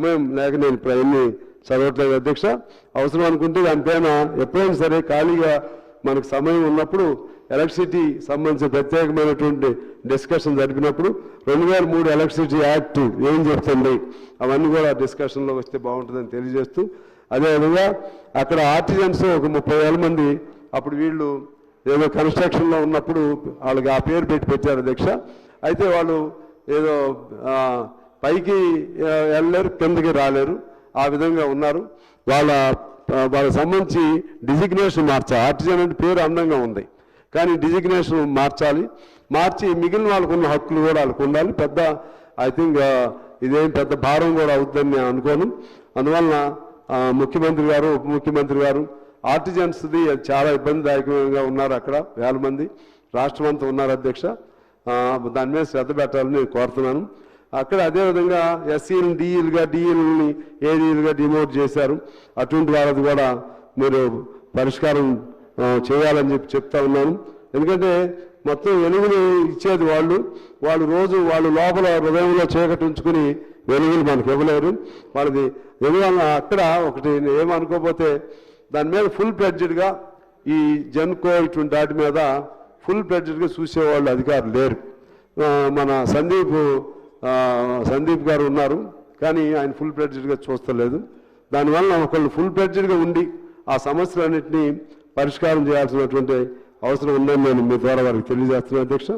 సమయం లేక నేను ఇప్పుడు అవన్నీ చదవట్లేదు అధ్యక్ష. అవసరం అనుకుంటే దానిపైన ఎప్పుడైనా సరే ఖాళీగా మనకు సమయం ఉన్నప్పుడు ఎలక్ట్రిసిటీ సంబంధించిన ప్రత్యేకమైనటువంటి డిస్కషన్ జరిపినప్పుడు రెండు వేల మూడు ఎలక్ట్రిసిటీ యాక్ట్ ఏం చెప్తుంది? అవన్నీ కూడా డిస్కషన్లో వస్తే బాగుంటుందని తెలియజేస్తూ అదేవిధంగా అక్కడ ఆర్టిజన్స్ ఒక ముప్పై వేల మంది అప్పుడు వీళ్ళు ఏదో కన్స్ట్రక్షన్లో ఉన్నప్పుడు వాళ్ళకి ఆ పేరు పెట్టి పెట్టారు అధ్యక్ష. అయితే వాళ్ళు ఏదో పైకి వెళ్ళలేరు కిందకి రాలేరు. ఆ విధంగా ఉన్నారు. వాళ్ళ వాళ్ళకి సంబంధించి డిజిగ్నేషన్ మార్చాలి ఆర్టిజన్ అంటే పేరు అందంగా ఉంది. కానీ డిజిగ్నేషన్ మార్చాలి. మార్చి మిగిలిన వాళ్ళకు ఉన్న హక్కులు కూడా వాళ్ళకు ఉండాలి. పెద్ద ఐ థింక్ ఇదేం పెద్ద భారం కూడా అవుతుందని నేను అనుకోను. అందువలన ముఖ్యమంత్రి గారు ఉప ముఖ్యమంత్రి గారు ఆర్టిజన్స్ది చాలా ఇబ్బందిదాయకంగా ఉన్నారు అక్కడ వేల మంది. రాష్ట్రం అంతా ఉన్నారు అధ్యక్ష. దాని మీద శ్రద్ధ పెట్టాలని నేను కోరుతున్నాను. అక్కడ అదేవిధంగా ఎస్సీలను డిఈలుగా డిఈలని ఏడీలుగా డిమోట్ చేశారు. అటువంటి వాళ్ళది కూడా మీరు పరిష్కారం చేయాలని చెప్పి చెప్తా ఉన్నాను. ఎందుకంటే మొత్తం వెలుగులు ఇచ్చేది వాళ్ళు. వాళ్ళు రోజు వాళ్ళు లోపల హృదయంలో చీకటి ఉంచుకుని వెలుగులు మనకు ఇవ్వలేరు. వాళ్ళది ఎందువల్ల అక్కడ ఒకటి ఏమనుకోకపోతే దాని మీద ఫుల్ ప్రెడ్జెడ్గా ఈ జన్కో ఇటువంటి వాటి మీద ఫుల్ ప్రెడ్జెడ్గా చూసేవాళ్ళు అధికారులు లేరు. మన సందీప్ సందీప్ గారు ఉన్నారు కానీ ఆయన ఫుల్ ప్లెడ్జెడ్గా చూస్తలేదు. దానివల్ల ఒకళ్ళు ఫుల్ ప్లెడ్జెడ్గా ఉండి ఆ సమస్యలన్నింటినీ పరిష్కారం చేయాల్సినటువంటి అవసరం ఉందని నేను మీ ద్వారా వారికి తెలియజేస్తున్నాను అధ్యక్ష.